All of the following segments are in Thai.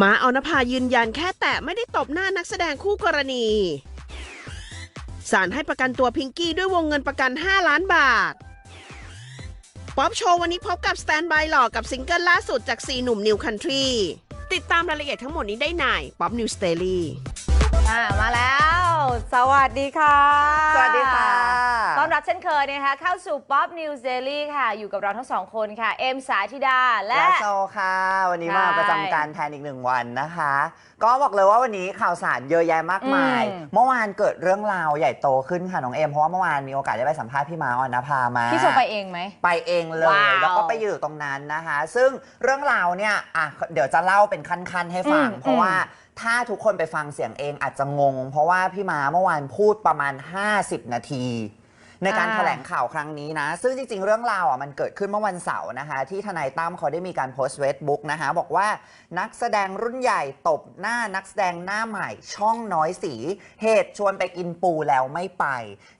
มาเอนภายืนยันแค่แตะไม่ได้ตบหน้านักแสดงคู่กรณีศาลให้ประกันตัวพิงกี้ด้วยวงเงินประกัน 5 ล้านบาท ป๊อปโชว์วันนี้พบกับสแตนบายหล่อกับซิงเกิลล่าสุดจากซีหนุ่มนิวคันทรีติดตามรายละเอียดทั้งหมดนี้ได้ในป๊อปนิวสเตอรี่มาแล้ว สวัสดีค่ะ สวัสดีค่ะ ต้อนรับเช่นเคยนะคะเข้าสู่ Pop News Daily ค่ะ อยู่กับเราทั้งสองคนค่ะ เอ็มสาธิดา และและโซค่ะ วันนี้มาใช่ประจำการแทนอีกหนึ่งวันนะคะ ก็บอกเลยว่าวันนี้ข่าวสารเยอะแยะมากมายอืมเมื่อวานเกิดเรื่องราวใหญ่โตขึ้นค่ะน้องเอ็มเพราะว่าเมื่อวานมีโอกาสได้ไปสัมภาษณ์พี่มาออนนภามาพี่โชไปเองไหมไปเองเลว้ายวแล้วก็ไปอยู่ตรงนั้นนะคะ ซึ่งเรื่องราวเนี่ยอะเดี๋ยวจะเล่าเป็นขั้นๆให้ฟังอืมเพราะว่า ถ้าทุกคนไปฟังเสียงเองอาจจะงง เพราะว่าพี่มาเมื่อวานพูดประมาณ 50 นาที ในการอ่าแถลงข่าวครั้งนี้นะ ซึ่งจริง ๆ เรื่องราวอะมันเกิดขึ้นเมื่อวันเสาร์นะคะที่ทนายตั้มเขาได้มีการโพสต์เฟซบุ๊กนะคะบอกว่านักแสดงรุ่นใหญ่ตบหน้านักแสดงหน้าใหม่ช่องน้อยสี เหตุชวนไปกินปูแล้วไม่ไป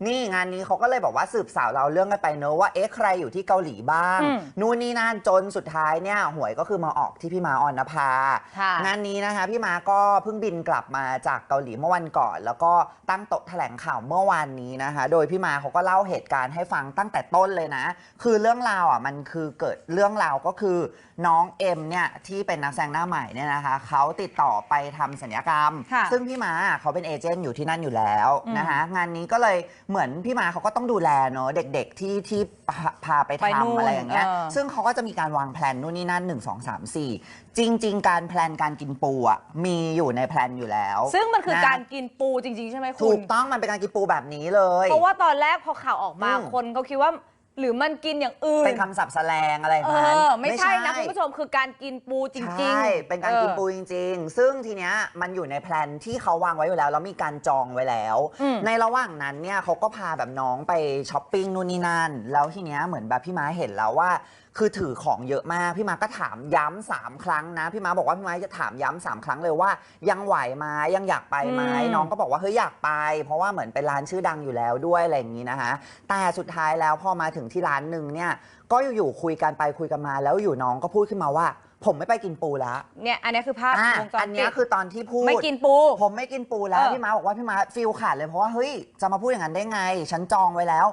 นี่งานนี้เขาก็เลยบอกว่าสืบสาวเราวเรื่องกันไปเนอะว่าเอ๊ะใครอยู่ที่เกาหลีบ้าง อืมนู่นนี่นั่นจนสุดท้ายเนี่ยหวยก็คือมาออกที่พี่มาออนนภา ค่ะ งานนี้นะคะพี่มาก็เพิ่งบินกลับมาจากเกาหลีเมื่อวันก่อน แล้วก็ตั้งโต๊ะแถลงข่าวเมื่อวานนี้นะคะ โดยพี่มาเขาก็เล่าเหตุการณ์ให้ฟังตั้งแต่ต้นเลยนะ คือเรื่องราวอะมันคือเกิดเรื่องราวก็คือน้องเอ็มเนี่ยที่เป็นนักแสดงหน้าใหม่เนี่ยนะคะเขาติดต่อไปทำสัญญกรรม ค่ะซึ่งพี่มาเขาเป็นเอเจนต์อยู่ที่นั่นอยู่แล้วอืมนะคะงานนี้ก็เลยเหมือนพี่มาเขาก็ต้องดูแลเนอะเด็กๆที่ที่พาพาไปไปนู่นทำอะไรอย่างเงี้ย เออ ซึ่งเขาก็จะมีการวางแผนนู่นนี่นั่น 1 2 3 4 จริง ๆ การแพลนการกินปูอะมีอยู่ในแพลนอยู่แล้วซึ่งมันคือนะ การกินปูจริง ๆ ใช่ไหมคุถูณ กต้องมันเป็นการกินปูแบบนี้เลย เพราะว่าตอนแรกพอข่าวออกมาอืม คนเขาคิดว่า หรือมันกินอย่างอื่นเป็นคำศัพท์แสลงอะไรเอนั้นอไม่ใช่นะคุณผู้ชมคือการกินปูจริง ใช่ๆ เป็นการกินปูจริง ๆ ซึ่งทีเนี้ยมันอยู่ในแพลนที่เขาวางไว้อยู่แล้วแล้วมีการจองไว้แล้ว อืม ในระหว่างนั้นเนี่ยเขาก็พาแบบน้องไปช้อปปิ้งนู่นนี่นั่น แล้วทีเนี้ยเหมือนแบบพี่ม้าเห็นแล้วว่า คือถือของเยอะมาก พี่ม้าก็ถามย้ำสามครั้งนะ พี่ม้าบอกว่าพี่ม้าจะถามย้ำสามครั้งเลยว่า ยังไหวไหมยังอยากไปไหมอืม น้องก็บอกว่าเฮ้ยอยากไป เพราะว่าเหมือนเป็นร้านชื่อดังอยู่แล้วด้วยอะไรอย่างนี้นะคะ แต่สุดท้ายแล้วพอมาถึงที่ร้านหนึ่งเนี่ย ก็อยู่ๆคุยกันไปคุยกันมาแล้วอยู่น้องก็พูดขึ้นมาว่า ผมไม่ไปกินปูแล้วเนี่ยอันนี้คือภาพอะวงจรอันปิเนี้ยดคือตอนที่พูด ไม่กินปู ผมไม่กินปูแล้วเออพี่ม้าบอกว่าพี่ม้าฟิลขาดเลยเพราะว่าเฮ้ยจะมาพูดอย่างนั้นได้ไง ฉันจองไว้แล้ว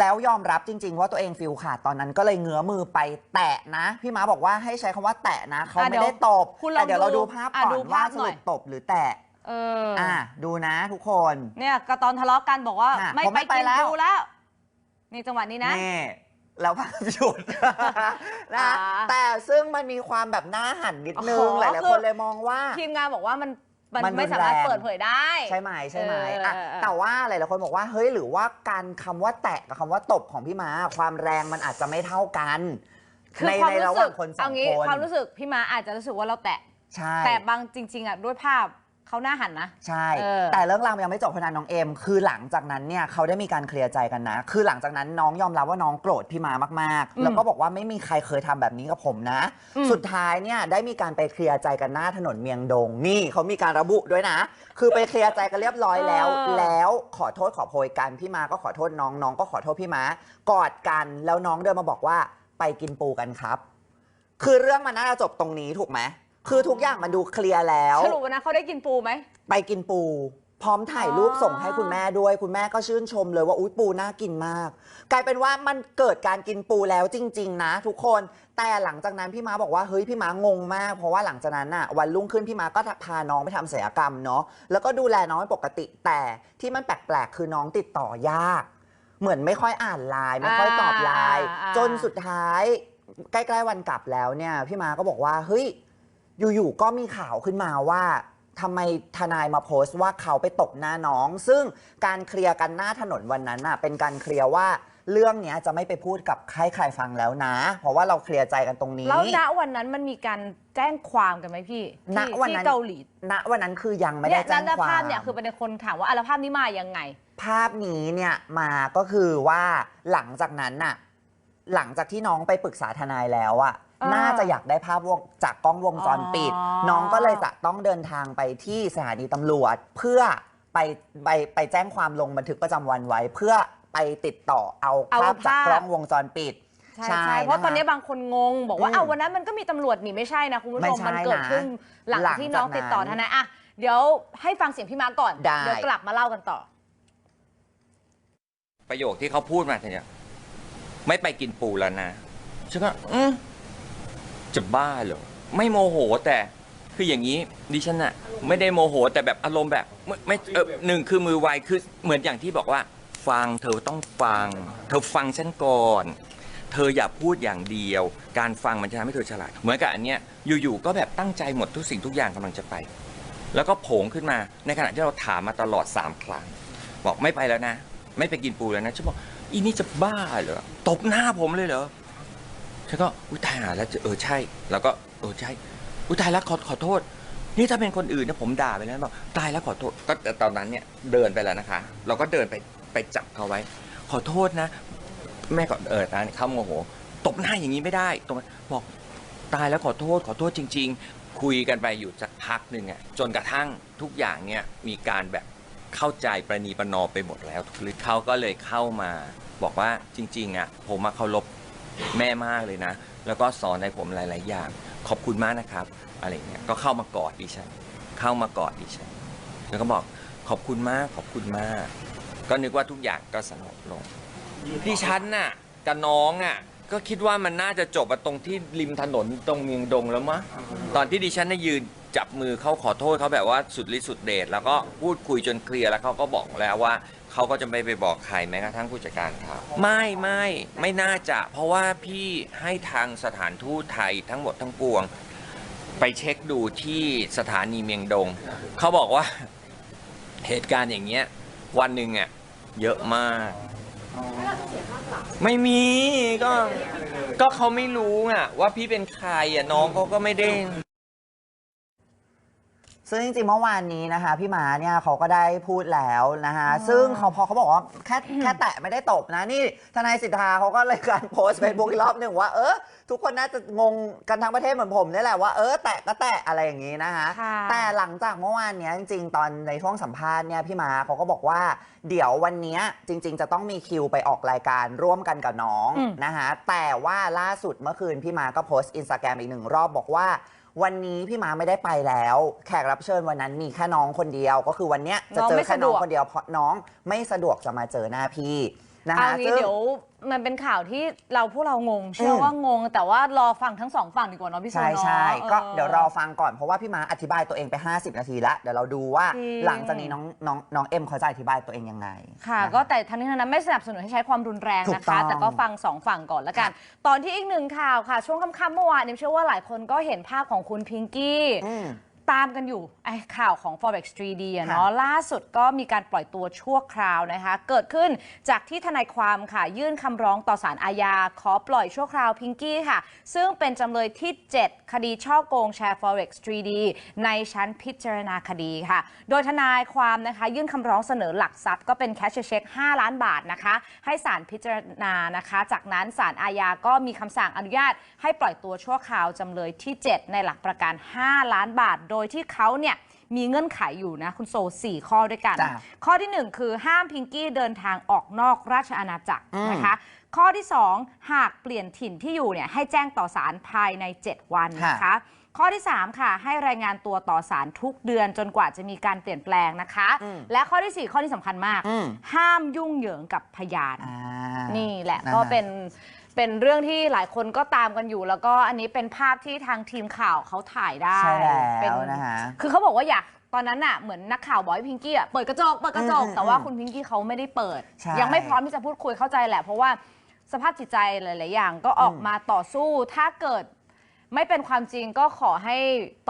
แล้วยอมรับจริง ๆ ว่าตัวเองฟิลขาดตอนนั้นก็เลยเงื้อมือไปแตะนะ พี่ม้าบอกว่าให้ใช้คำว่าแตะนะเขาอะไม่ได้ตบคุณลองแต่เดี๋ยวเราดูดูภาพอะก่อดูนว่าภาพสหน่รุอย ปตบหรือแตะเออออะดูนะทุกคน เนี่ยก็ตอนทะเลาะกันบอกว่าอะไม่ผมไปไม่ไปกินแล้วปูแล้ว นี่จังหวะนี้นะ นี่แล้วภาพหยุด นะ อ่าแต่ซึ่งมันมีความแบบหน้าหันนิดนึอ๋งอหลายคืๆอคนเลยมองว่า ทีมงานบอกว่ามัน มันมันไม่สามารถรุนแรงเปิดเผยได้ ใช่ไหมใช่ไหมเอออะเออเออ แต่ว่าหลายๆคนบอกว่าเฮ้ยหรือว่าการคำว่าแตะกับคำว่าตบของพี่ม้าความแรงมันอาจจะไม่เท่ากันคือในความในระรู้หสึว่ากงคนสอเอางงี้คนความรู้สึกพี่ม้าอาจจะรู้สึกว่าเราแตะ ใช่ แต่บางจริง ๆอะด้วยภาพ เขาหน้าหันนะ ใช่ เออ แต่เรื่องราวมันยังไม่จบเพราะนั้นน้องเอ็มคือหลังจากนั้นเนี่ยเขาได้มีการเคลียร์ใจกันนะ คือหลังจากนั้นน้องยอมรับว่าน้องโกรธพี่ม้ามากๆแล้วก็บอกว่าไม่มีใครเคยทำแบบนี้กับผมนะ อืม สุดท้ายเนี่ยได้มีการไปเคลียร์ใจกันหน้าถนนเมียงดง นี่เขามีการระบุด้วยนะ คือไปเคลียร์ใจกันเรียบร้อยแล้วเออแล้วขอโทษขอโพยกันพี่มาก็ขอโทษน้องน้องก็ขอโทษพี่มากอดกันแล้วน้องเดินมาบอกว่าไปกินปูกันครับ คือเรื่องมันน่าจะจบตรงนี้ถูกไหม คือทุกอย่างมันดูเคลียร์แล้ว สรุปวันนั้นเขาได้กินปูไหม ไปกินปู พร้อมถ่ายรูปอ๋อส่งให้คุณแม่ด้วย คุณแม่ก็ชื่นชมเลยว่าอุ้ยปูน่ากินมาก กลายเป็นว่ามันเกิดการกินปูแล้วจริง ๆ นะ ทุกคนแต่หลังจากนั้นพี่ม้าบอกว่าเฮ้ยพี่ม้างงมาก เพราะว่าหลังจากนั้นน่ะวันรุ่งขึ้นพี่ม้าก็พาน้องไปทำศัลยกรรมเนาะแล้วก็ดูแลน้องเป็นปกติแต่ที่มันแปลกๆคือน้องติดต่อยาก เหมือนไม่ค่อยอ่านไลน์ไม่ค่อยตอบไลน์อ่าอ่า จนสุดท้าย ใกล้ ๆ วันกลับแล้วเนี่ย พี่ม้าก็บอกว่า เฮ้ย อยู่ๆก็มีข่าวขึ้นมาว่าทำไมทนายมาโพสต์ว่าเขาไปตบหน้าน้อง ซึ่งการเคลียร์กันหน้าถนนวันนั้นน่ะเป็นการเคลียร์ว่าเรื่องเนี้ยจะไม่ไปพูดกับใครใครฟังแล้วนะ เพราะว่าเราเคลียร์ใจกันตรงนี้ แล้วณวันนั้นมันมีการแจ้งความกันไหมพี่ณที่วันที่นั้นเกาหลีณวันนั้นคือยังไม่เนี่ได้ยแจ้งแล้วความ ภาพเนี่ยคือเป็นคนถามว่าอะแล้วภาพนี้มายังไง ภาพนี้เนี่ยมาก็คือว่าหลังจากนั้นน่ะหลังจากที่น้องไปปรึกษาทนายแล้วอะอ่า น่าจะอยากได้ภาพวงจากกล้องวงจรปิด อ๋อ น้องก็เลยจะต้องเดินทางไปที่สถานีตำรวจ เพื่อไปไปไปแจ้งความลงบันทึกประจำวันไว้ เพื่อไปติดต่อเอาเอาภาพจากภาพ กล้องวงจรปิด ใช่ใช่ใช่เพราะนะคะตอนนี้บางคนงง บอกว่าอืมเอาวันนั้นมันก็มีตำรวจนี่ไม่ใช่นะคุณผู้ชไม่มใช่มันเกิดขึ้นหลังหลังที่น้องจากนั้นติดต่อทนายอะเดี๋ยวให้ฟังเสียงพี่มาร์คก่อนได้ เดี๋ยวกลับมาเล่ากันต่อ ประโยคที่เขาพูดมาเนี่ย ไม่ไปกินปูแล้วนะฉันก็อืม จะบ้าเหรอไม่โมโหแต่คืออย่างนี้ดิฉันอะไม่ได้โมโหแต่แบบอารมณ์แบบไม่ไม่เออหนึ่งคือมือไวคือเหมือนอย่างที่บอกว่า ฟังเธอต้องฟัง เธอฟังฉันก่อน เธออย่าพูดอย่างเดียว การฟังมันจะทำให้เธอฉลาดเหมือนกับอันเนี้ยอยู่ๆก็แบบตั้งใจหมดทุกสิ่งทุกอย่างกำลังจะไป แล้วก็โผงขึ้นมาในขณะที่เราถามมาตลอดสามครั้งบอกไม่ไปแล้วนะ ไม่ไปกินปูแล้วนะฉันบอกอีนี่จะบ้าเหรอตบหน้าผมเลยเหรอ ฉันก็อุ้ยตายหาแล้วเออใช่ แล้วก็เออใช่อุ้ยตายแล้วขอขอโทษ นี่ถ้าเป็นคนอื่นนะผมด่าไปแล้วบอกตายแล้วขอโทษก็ตอนนั้นเนี่ยเดินไปแล้วนะคะ เราก็เดินไปไปจับเขาไว้ ขอโทษนะ แม่ก็เออตาเขาโมโหตบหน้าอย่างนี้ไม่ได้ ตรงนั้นบอกตายแล้วขอโทษขอโทษจริง ๆ คุยกันไปอยู่สักพักหนึ่งอะจนกระทั่งทุกอย่างเนี่ยมีการแบบเข้าใจประนีประนอมไปหมดแล้วหรือเขาก็เลยเข้ามา บอกว่าจริง ๆอะผมมาเคารพ แม่มากเลยนะ แล้วก็สอนในผมหลาย ๆ อย่าง ขอบคุณมากนะครับ อะไรเงี้ยก็เข้ามากอดดิฉัน เข้ามากอดดิฉัน แล้วก็บอกขอบคุณมากขอบคุณมาก ก็นึกว่าทุกอย่างก็สงบลงดิฉันน่ะกับน้องอะก็คิดว่ามันน่าจะจบตรงที่ริมถนนตรงเมียงดงแล้วมั้งตอนที่ดิฉันน่ะยืนจับมือเขาขอโทษเขาแบบว่าสุดฤทธิ์สุดเดชแล้วก็พูดคุยจนเคลียร์แล้วเขาก็บอกแล้วว่า เขาก็จะไม่ไปบอกใครแม้กระทั่งผู้จัดการเขาไม่ไม่ไม่น่าจะ เพราะว่าพี่ให้ทางสถานทูตไทยทั้งหมดทั้งปวง ไปเช็คดูที่สถานีเมียงดง เขาบอกว่า เหตุการณ์อย่างเงี้ย วันหนึ่งอะเยอะมาก ไม่มีก็ ก็เขาไม่รู้อะ ว่าพี่เป็นใครอะน้องเขาก็ไม่ได้ ซึ่งจริงๆเมื่อวานนี้นะคะพี่ม้าเนี่ยเขาก็ได้พูดแล้วนะคะซึ่งเขาพอเขาบอกว่าแค่แค่แตะไม่ได้ตบนะนี่ทนายสิทธาเขาก็เลยการโพสต์เฟซบุ๊กอีกรอบหนึ่งว่าเออทุกคนน่าจะงงกันทั้งประเทศเหมือนผมนี่แหละว่าเออแตะก็แตะอะไรอย่างนี้นะคะค่ะแต่หลังจากเมื่อวานเนี้ยจริง ๆ ตอนในช่วงสัมภาษณ์เนี่ยพี่ม้าเขาก็บอกว่า เดี๋ยววันเนี้ยจริง ๆ จะต้องมีคิวไปออกรายการร่วมกันกับน้องอืม นะคะแต่ว่าล่าสุดเมื่อคืนพี่ม้าก็โพสต์อินสตาแกรมอีกหนึ่งรอบบอกว่า วันนี้พี่ม้าไม่ได้ไปแล้ว แขกรับเชิญวันนั้นมีแค่น้องคนเดียว ก็คือวันเนี้ยจะเจอแค่น้องคนเดียวเพราะน้องไม่สะดวกจะมาเจอหน้าพี่ นะเอาคะงี้ซึ่งเดี๋ยวมันเป็นข่าวที่เราพวกเรางง เชื่ออมว่างง แต่ว่ารอฟังทั้งสองฝั่งดีกว่าเนาะพี่โซใช่เนาะใช่ออก็เดี๋ยวรอฟังก่อนเพราะว่าพี่ม้าอธิบายตัวเองไป 50 นาทีแล้ว เดี๋ยวเราดูว่าจริง หลังจากนี้น้องน้องน้องเอ็มเขาจะอธิบายตัวเองยังไงค่ะ น ก็แต่ทั้งนี้ทั้งนั้นไม่สนับสนุนให้ใช้ความรุนแรงถูนะกต้คะ องแต่ก็ฟังสองฝั่งก่อนละกัน ตอนที่อีกหนึ่งข่าวค่ะ ช่วงค่ำๆเมื่อวานเนี่ยเชื่อว่าหลายคนก็เห็นภาพของคุณพิงกี้ อืม ตามกันอยู่ไอ้ข่าวของ Forex 3D อะค่ะเนาะล่าสุดก็มีการปล่อยตัวชั่วคราวนะคะ เกิดขึ้นจากที่ทนายความค่ะ ยื่นคำร้องต่อศาลอาญา ขอปล่อยชั่วคราวพิงกี้ค่ะ ซึ่งเป็นจำเลยที่ 7 คดีช่อโกงแชร์ Forex 3D ในชั้นพิจารณาคดีค่ะ โดยทนายความนะคะ ยื่นคำร้องเสนอหลักทรัพย์ก็เป็นแคชเช็ค 5 ล้านบาทนะคะ ให้ศาลพิจารณานะคะ จากนั้นศาลอาญาก็มีคำสั่งอนุญาต ให้ปล่อยตัวชั่วคราวจำเลยที่ 7 ในหลักประกัน 5 ล้านบาทโดยที่เขาเนี่ยมีเงื่อนไขอยู่นะ คุณโซ 4 ข้อด้วยกัน จ้ะข้อที่ 1 คือห้ามพิงกี้เดินทางออกนอกราชอาณาจักรอืม นะคะ ข้อที่ 2 หากเปลี่ยนถิ่นที่อยู่เนี่ยให้แจ้งต่อศาลภายใน 7 วันนะคะ ข้อที่ 3 ค่ะ ให้รายงานตัวต่อศาลทุกเดือนจนกว่าจะมีการเปลี่ยนแปลงนะคะ อืม และข้อที่4 ข้อที่สำคัญมาก อืมห้ามยุ่งเหยิงกับพยาน อ่านี่แหละนะฮะก็เป็น เป็นเรื่องที่หลายคนก็ตามกันอยู่ แล้วก็อันนี้เป็นภาพที่ทางทีมข่าวเขาถ่ายได้ใช่เป็แล้วนะคะ คือเขาบอกว่าอยากตอนนั้นน่ะเหมือนนักข่าวบอกให้พิงกี้อะเปิดกระจกเปิดกระจกอืมแต่ว่าอืมคุณพิงกี้เขาไม่ได้เปิด ใช่ ยังไม่พร้อมที่จะพูดคุยเข้าใจแหละ เพราะว่าสภาพจิตใจหลาย ๆ อย่างก็ออกอืมมาต่อสู้ถ้าเกิด ไม่เป็นความจริงก็ขอให้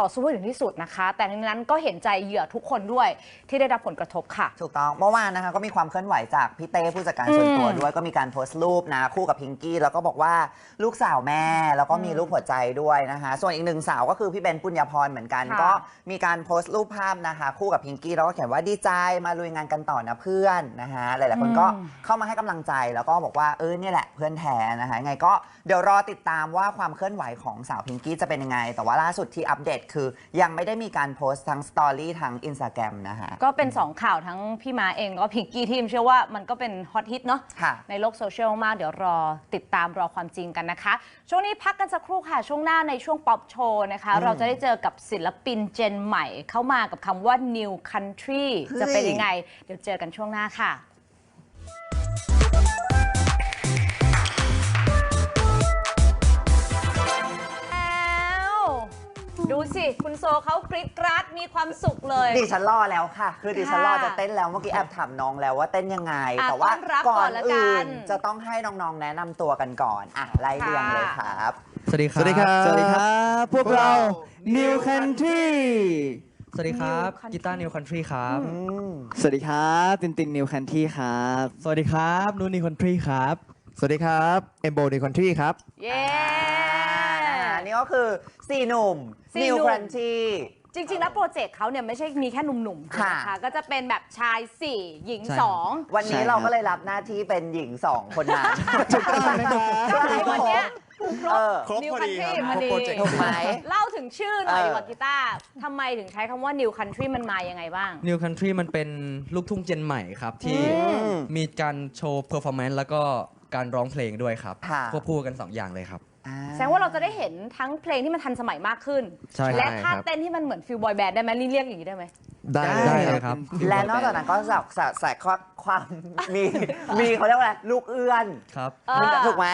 ต่อสู้ให้ถึงที่สุดนะคะ แต่ในนั้นก็เห็นใจเหยื่อทุกคนด้วยที่ได้รับผลกระทบค่ะ ถูกต้องเมื่อวานนะคะก็มีความเคลื่อนไหวจากพี่เต้ผู้จัดการส่วนตัวอืมด้วยก็มีการโพสต์รูปนะคู่กับพิงกี้แล้วก็บอกว่าลูกสาวแม่แล้วก็มีรูปหัวใจด้วยนะคะ ส่วนอีกหนึ่งสาวก็คือพี่เบนปุญญาพรเหมือนกัน ค่ะก็มีการโพสต์รูปภาพนะคะ คู่กับพิงกี้แล้วก็เขียนว่าดีใจมาลุยงานกันต่อนะเพื่อนนะคะหลายๆคนก็เข้ามาให้กำลังใจแล้วก็บอกว่าเออเนี่ยแหละเพื่อนแท้นะคะไงก็เดี๋ยวรอติดตามว่าความเคลื่อนไหวของสาวพิงงกี้จะเป็นยังไง แต่ว่าล่าสุดที่อัปเดตคือยังไม่ได้มีการโพสต์ทั้งสตอรี่ทั้งอินสตาแกรมนะคะก็เป็น 2 ข่าวทั้งพี่ม้าเองแล้วก็พิงกี้ทีมเชื่อว่ามันก็เป็นฮอตฮิตเนาะค่ะ ในโลกโซเชียลมากเดี๋ยวรอติดตามรอความจริงกันนะคะ ช่วงนี้พักกันสักครู่ค่ะ ช่วงหน้าในช่วงป๊อปโชว์นะคะ เราจะได้เจอกับศิลปินเจนใหม่เข้ามากับคำว่า new country จะเป็นยังไง เดี๋ยวเจอกันช่วงหน้าค่ะ ดูสิ คุณโซเขากรีดกราดมีความสุขเลย ดิฉันรอแล้วค่ะ คือดิฉันรอค่ะจะเต้นแล้วเมื่อกี้แอบถามน้องแล้วว่าเต้นยังไง อะแต่ว่าต้อนรับก่อก่อนนละกัน อื่นจะต้องให้น้องๆแนะนำตัวกันก่อนอะไล่เรียงเลยครับ สวัสดีครับ สวัสดีครับสวัสดีครับ พวกเรา New Country สวัสดีครับ New Country กีตาร์นิวคันทรีครับสวัสดีครับ ตินตินนิวคันที่ครับ สวัสดีครับนูนิวคันทรีครับ สวัสดีครับเอมโบนิวคันทรีครับ เย้ อ่านี่ก็คือสี่หนุ่มสี่ New หนุ่ม Crunchy จริงๆ แล้วโปรเจกต์เขาเนี่ยไม่ใช่มีแค่หนุ่มๆค่ะ นะคะก็จะเป็นแบบชาย 4 หญิง ใช่ครับ2วันนี้ใช่ครับ เราก็เลยรับหน้าที่เป็นหญิงสองคนนั้นถูกต้องนะครับก็เลยวันเนี้ยครเอบอ ครบ New พอดี Country ครับพอดีครบโปรเจกต์ ถูกไหม เล่าถึงชื่อหน่อยเออ ดีกว่ากีตาร์ทำไมถึงใช้คำว่า New Country มันมายังไงบ้างนิวคันทรีมันเป็นลูกทุ่งเจนใหม่ครับ ที่มมีการโชว์เพอร์ฟอร์แมนซ์แล้วก็ การร้องเพลงด้วยครับค่ะ ควบคู่กัน2อย่างเลยครับอ่าแสดงว่าเราจะได้เห็นทั้งเพลงที่มันทันสมัยมากขึ้น ใช่ครับและท่าครับ เต้นที่มันเหมือนฟิลบอยแบนด์ได้ไหมนี่เรียกอย่างนี้ได้ไหม ได้ได้เลยเลยครับ และนอกจากนั้นก็จะใส่ใส่ความความมีมีเขาเรียกว่าอะไรลูกเอื้อนครับเออถูกไหม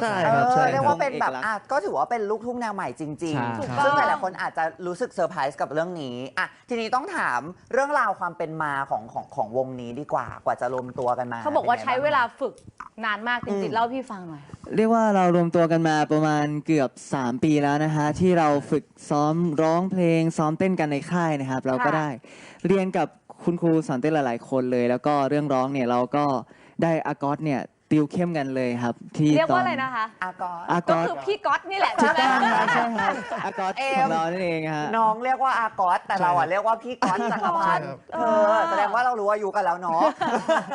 ใช่เอครับอใช่เรียกครัว่าบ เป็นแบบอกลักษณ์อะก็ถือว่าเป็นลูกทุ่งแนวใหม่จริง ใช่ถูกครับซึ่งต้องหลายๆคนอาจจะรู้สึกเซอร์ไพรส์กับเรื่องนี้อะทีนี้ต้องถามเรื่องราวความเป็นมาของของของวงนี้ดีกว่ากว่าจะรวมตัวกันมาเขาบอกว่าป็นไงใช้เวลาฝึกนานมากจอืริงมๆเล่าให้พี่ฟังหน่อย เรียกว่าเรารวมตัวกันมาประมาณเกือบ 3 ปีแล้วนะฮะที่เราฝึกซ้อมร้องเพลงซ้อมเต้นกันในค่ายนะครับ เราก็ค่ะ ได้เรียนกับคุณครูสอนเต้นหลาย ๆ คนเลย แล้วก็เรื่องร้องเนี่ยเราก็ได้อากอสเนี่ยติวเข้มกันเลยครับ ที่เรียกตอว่านอะไรนะคะ อากอนอากก็อสคือพี่ก๊อตนี่แหละถูใช่กไหมต้องครับใช่ครับอากอสเอ็ขม องเรานั่นเองฮะ น้องเรียกว่าอากอสแต่เราอะเรียกว่าพี่ก๊อตจักรพันธ์เอเอออแสดงว่าเรารู้อายุกันแล้วเนาะ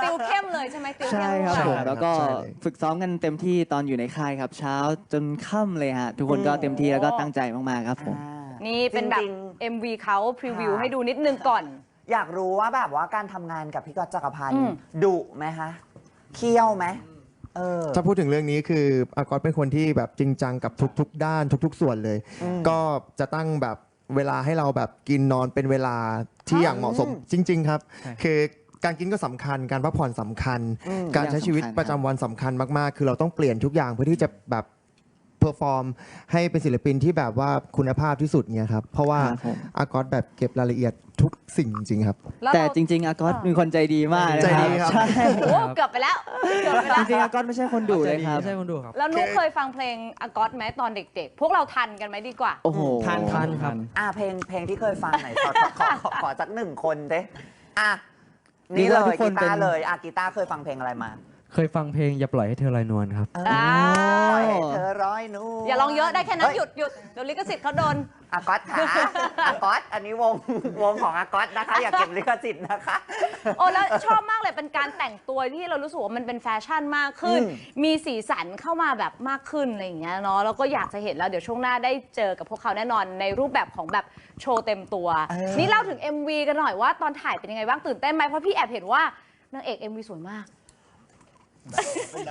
ติวเข้มเลยใช่ไหมติวเข้ใช่มครับใช่ผมครับแล้วก็ใช่เลย ฝึกซ้อมกันเต็มที่ตอนอยู่ในค่ายครับ เช้าจนค่ำเลยฮะ ทุกคนก็เต็มที่แล้วก็ตั้งใจมากๆครับผม นี่เป็นแบบจริง MV เขาพรีวิวค่ะ ให้ดูนิดนึงก่อน อยากรู้ว่าแบบว่าการทำงานกับพี่ก๊อตจักรพันอืธ์ม ดุไหมคะเคี่ยวไหมเออ ถ้าพูดถึงเรื่องนี้คืออากอสเป็นคนที่แบบจริงจังกับทุกๆ ด้านทุก ๆ ส่วนเลยอืมก็จะตั้งแบบเวลาให้เราแบบกินนอนเป็นเวลาที่อย่างเหมาะสมจริง ๆ ครับใช่คือการกินก็สำคัญ การพักผ่อนสำคัญอืมการใช้ชีวิตอย่างสำคัญประจำวันสำคัญมากๆ คือเราต้องเปลี่ยนทุกอย่างเพื่อที่จะแบบ เพอร์ฟอร์มให้เป็นศิลปินที่แบบว่าคุณภาพที่สุดเนี่ยครับ เพราะว่าครับผม อากอสแบบเก็บรายละเอียดทุกสิ่งจริงๆครับแล้วแต่เราจริง ๆอากอสอ่าเป็นคนใจดีมากนะใจคดีรับครับ ใช่โอ้เกือบไปแล้วเกือบไปแล้วจริงๆอากอสไม่ใช่คนดุเลยครับ ไม่ใช่คนดูครับ แล้วนุ๊กเคยฟังเพลงอากอสไหมตอนเด็กๆ พวกเราทันกันไหมดีกว่า โอ้โหทานทานครับ อะเพลงเพลงที่เคยฟังหน่อยขอขอขอขอขอสักหนึ่งคนเด้อะนี่นี่เลว่าทุยกคกีนเป็น ตาร์เลยอะกีตาร์เคยฟังเพลงอะไรมา เคยฟังเพลงอย่าปล่อยให้เธอลอยนวลครับ อ่าปล่อยให้เธอร้อยนูอย่าลองเยอะได้แค่นั้นเฮ้หยุดหยุดเดี๋ยวลิขสิทธิ์เขาโดน อากอสขาอากอสอันนี้วงวงของอากอสนะคะ อย่าเก็บลิขสิทธิ์นะคะ โอ้แล้วชอบมากเลยเป็นการแต่งตัวที่เรารู้สึกว่ามันเป็นแฟชั่นมากขึ้น อืม มีสีสันเข้ามาแบบมากขึ้นอะไรอย่างเงี้ยเนาะแล้วก็อยากจะเห็นแล้วเดี๋ยวช่วงหน้าได้เจอกับพวกเขาแน่นอนในรูปแบบของแบบโชว์เต็มตัวนี่เล่าถึง MV กันหน่อยว่าตอนถ่ายเป็นยังไงบ้างตื่นเต้นไหมเพราะพี่แอบเห็นว่านางเอก MV สวยมาก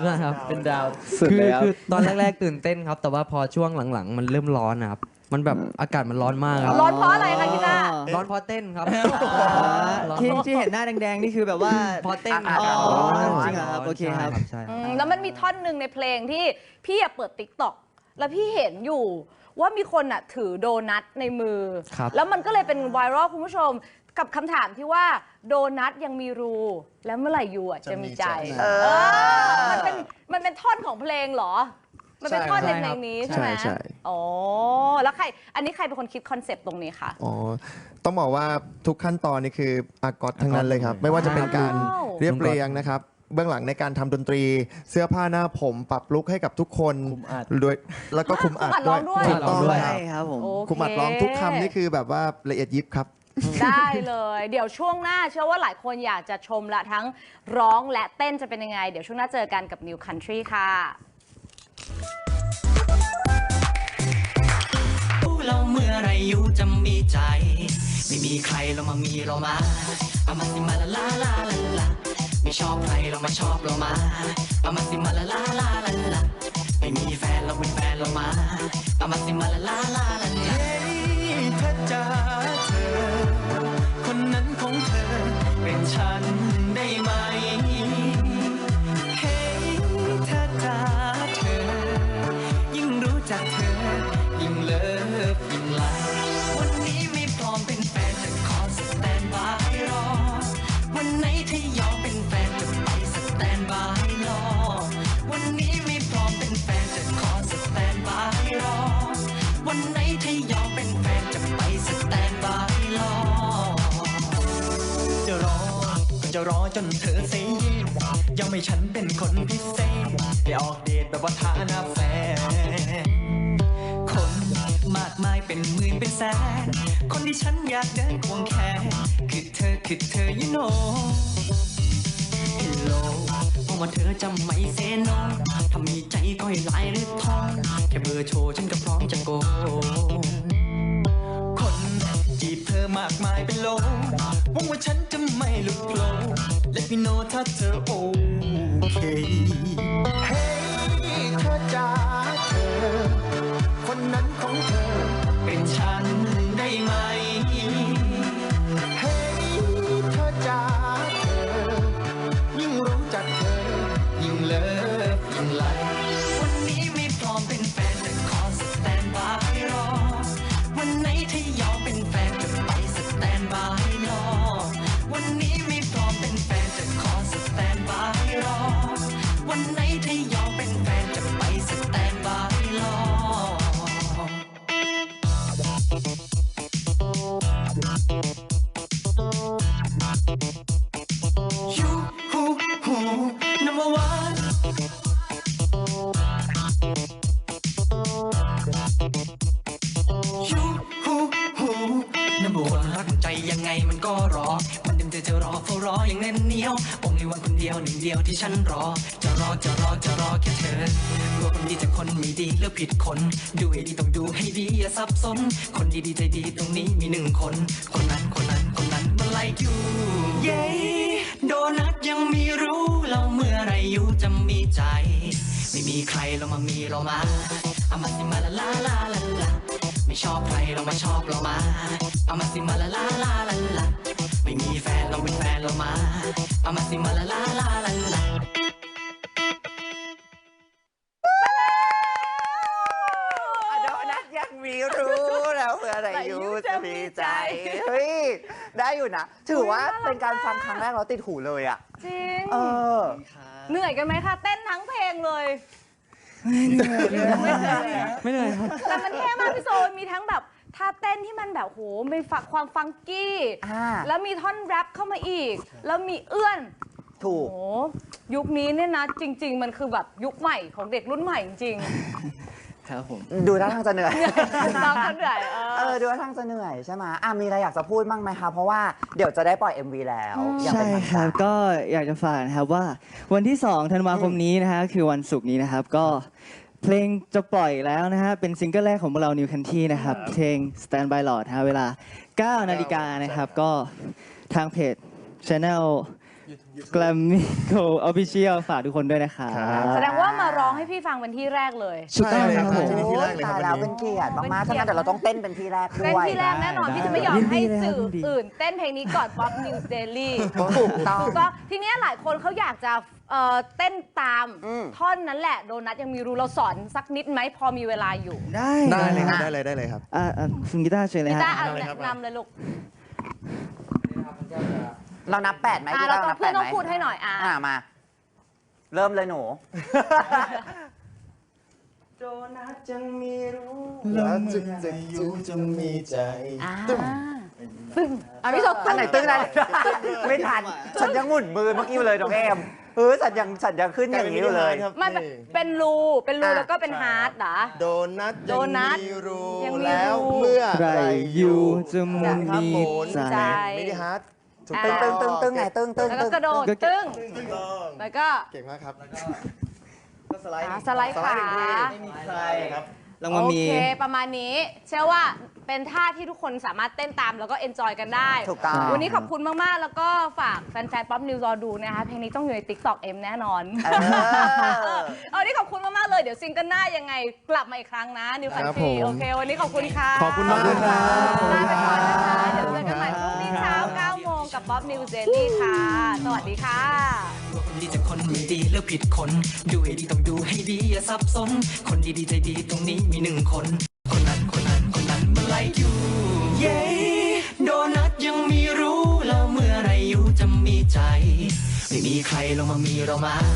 นะครับเป็นดาวสุดคือเลยครับคือตอนแรกๆตื่นเต้นครับ แต่ว่าพอช่วงหลังๆ มันเริ่มร้อนนะครับ มันแบบอากาศมันร้อนมากครับ ร้อนเพราะอะไรคะกีตาร์ ร้อนเพราะเต้นครับร้อนที่ที่เห็นหน้าแดงๆ นี่คือแบบว่า เพราะเต้นอ๋อจริงเหรอครับโอเคครับ ใช่อืมแล้วมันมีท่อนหนึ่งในเพลงที่พี่อะเปิดติ๊กต็อก แล้วพี่เห็นอยู่ว่ามีคนอะถือโดนัทในมือ ครับ แล้วมันก็เลยเป็นไวรัลคุณผู้ชม กับคำถามที่ว่าโดนัทยังมีรู แล้วเมื่อไหร่ยูอะจะมีใจ จะมีใจเออ มันเป็นมันเป็นท่อนของเพลงเหรอ มันเป็นท่อนในเพลงนี้ใช่ไหมใช่ใช่ อ๋อแล้วใคร อันนี้ใครเป็นคนคิดคอนเซปต์ตรงนี้คะ อ๋อ ต้องบอกว่าทุกขั้นตอนนี่คืออากอสทั้งนั้นเลยครับ ไม่ว่าจะเป็นการว้าวเรียบเรียงนะครับ เบื้องหลังในการทำดนตรี เสื้อผ้าหน้าผมปรับลุคให้กับทุกคนคุมอัด ด้วยแล้วก็คุมอัดคุมอัดร้องด้วยถูกต้องคุมอัดร้องด้วยคใช่รับครับผมโอเคคุมอัดร้องทุกคำนี่คือแบบว่าละเอียดยิบครับ ได้เลย เดี๋ยวช่วงหน้าเชื่อว่าหลายคนอยากจะชมละทั้งร้องและเต้นจะเป็นยังไง เดี๋ยวช่วงหน้าเจอกันกับ New Country ค่ะเราเมื่อไรอยู่จะมีใจ ไม่มีใครเรามามีเรามาเอามาสิมาละลาลาลาลา ไม่ชอบใครเรามาชอบเรามาเอามาสิมาละลาลาลาลาไม่มีแฟนเราเป็นแฟนเรามาเอามาสิมาละลาลาลา รอจนเธอเสียยังไม่ฉันเป็นคนพิเศษได้ออกเดทแบบว่าฐานะแฟนคนมากมายเป็นหมื่นเป็นแสน คนที่ฉันอยากเดินควงแขนคือเธอคือเธอ you know Hello เพราะว่าเธอจะไม่เซโนถ้ามีใจก็ให้ไลน์หรือทอง แค่เบอร์โชว์ฉันก็พร้อมจะโก มากมายเป็นโลหวังว่าฉันจะไม่หลุดโผล่ Let me know ถ้าเธอโอเค เฮ้ยเธอจ๋าเธอ คนนั้นของเธอ เป็นฉันได้ไหม ดีจากคนไม่ดีเลือกผิดคน ดูให้ดีต้องดูให้ดีอย่าสับสน คนดีดีใจดีตรงนี้มีหนึ่งคน คนนั้นคนนั้นคนนั้นมัน like you เย้โดนัทยังมีรู้เราเมื่อไรอยู่จะมีใจ ไม่มีใครเรามามีเรามาอามาสิมาละลาลาลาลาไม่ชอบใครเรามาชอบเรามาอามาสิมาละลาลาลาลาไม่มีแฟนเราเป็นแฟนเรามาอามาสิมาละลาลาลาลา ใจ เฮ้ย ได้อยู่นะ ถือว่าเป็นการฟังครั้งแรกแล้วติดหูเลยอะ จริง เออ เหนื่อยกันไหมคะ เต้นทั้งเพลงเลยไม่เหนื่อยครับแต่มันเท่มากพี่โซนมีทั้งแบบท่าเต้นที่มันแบบโหมีฝักความฟังกี้อ่าแล้วมีท่อนแรปเข้ามาอีก แล้วมีเอื้อนถูกโหยุคนี้เนี่ยนะ จริง ๆ มันคือแบบยุคใหม่ของเด็กรุ่นใหม่จริง ครับผม ดูท่าทางจะเหนื่อยๆเราคนเหนื่อยเอเอออดูท่าทางจะเหนื่อยใช่ไหมอะมีอะไรอยากจะพูดบ้างไหมคะ เพราะว่าเดี๋ยวจะได้ปล่อย MV แล้วอย่างใช่เป็นทางครักาบร ก็อยากจะฝากนะครับว่าวันที่ 2 ธันวาคมนี้นะฮะคือวันศุกร์นี้นะครับก็เพลงจะปล่อยแล้วนะฮะเป็นซิงเกิลแรกของพวกเรา New Country นะครับ เพลง Stand by Lord ฮะเวลา 9 นาฬิกานะครับ ก็ทางเพจ Channel Grammy Go Official ฝากทุกคนด้วยนะครับ แสดงว่ามาร้องให้พี่ฟังเป็นที่แรกเลยถูกต้องใช่ครับครับผม ที่โอ้แรยกเลยคตารับยวันนี้แล้วเป็นเกียรติมากๆเป็นถ้าเกียรติงั้นเดี๋ยวเราต้องเต้นเป็นที่แรกเต้นด้วยที่แรกแน่นอนได้ พี่จะไม่ยอมยินดีให้เลยครับสื่อยินดีอื่น เต้นเพลงนี้ก่อน Pop News Daily ถูกต้อง ถูกต้องทีเนี้ยหลายคนเขาอยากจะเอ่อเต้นตามอืม ท่อนนั้นแหละโดนัทยังมีรู้เราสอนสักนิดไหมพอมีเวลาอยู่ได้ได้เลยครับอะได้เลยได้เลยครับ อ่าอ่าคุณกีตาร์เชิญเลยพี่ฮะต้าเอาได้เลยครับแนะนำเลยลูก เรานับแปดไหมอะพี่เราต้าต้องนับเพื่แปอนดต้องไหมพูดให้หน่อยอะ อ่ามา เริ่มเลยหนู โดนัทยังมีรู้แล้วจึงจะอยู่จะมีใจ อ่าตึ้งอะพี่โซอันไหนตึ้งได้ ไม่ทัน ฉันยังหมุนมือเมื่อกี้อยู่เลยน้องเอมเออฉันยังฉันยังขึ้นอย่างนี้อยู่เลยครับมันเป็นเป็นรูเป็นรูอะ แล้วก็เป็นฮาร์ดเหรอ โดนัทโดนัทยังมีรูยังมีแล้วรูเมื่อใครอยู่จะมุนครับมีผมใจมินิฮาร์ด ถูกอ่าต้ตึองงตึงตึงไหนตึงตึงแล้วก็ตึงกระโดดก็ตึ้งถูกต้องแล้วก็เก่งมากครับอ่าสไลด์ขาสไลด์หนึ่งทีไม่มีใครครับลงมามีโอเคประมาณนี้ เชื่อว่าเป็นท่าที่ทุกคนสามารถเต้นตามแล้วก็เอนจอยกันได้ ถูกต้องวันนี้ขอบคุณมาก ๆ แล้วก็ฝากแฟน ๆ ป๊อปนิวรอดูนะคะ เพลงนี้ต้องอยู่ใน TikTok เอ็มแน่นอน เออ เออนี่ขอบคุณมาก ๆ เลย เดี๋ยวซิงเกิลหน้ายังไงกลับมาอีกครั้งนะ นิวคันครับทีผมโอเค วันนี้ขอบคุณค่ะขอบคุณมากครับ ลาไปก่อนนะคะ เดี๋ยวเจอกันใหม่พรุ่งนี้เช้า9โมง กับป๊อปนิวเจนี่ค่ะ สวัสดีค่ะคนดีจากคนไม่ดีแล้วผิดคน ดูให้ดีต้องดูให้ดีอย่าสับสน คนดีๆใจดีตรงนี้มีหนึ่งคน คนนั้นคนนั้นคนนั้นมาไล่อยู่เย้โดนัทยังมีรู้แล้วเมื่อไรอยู่จะมีใจ ไม่มีใครลงมามีเรามา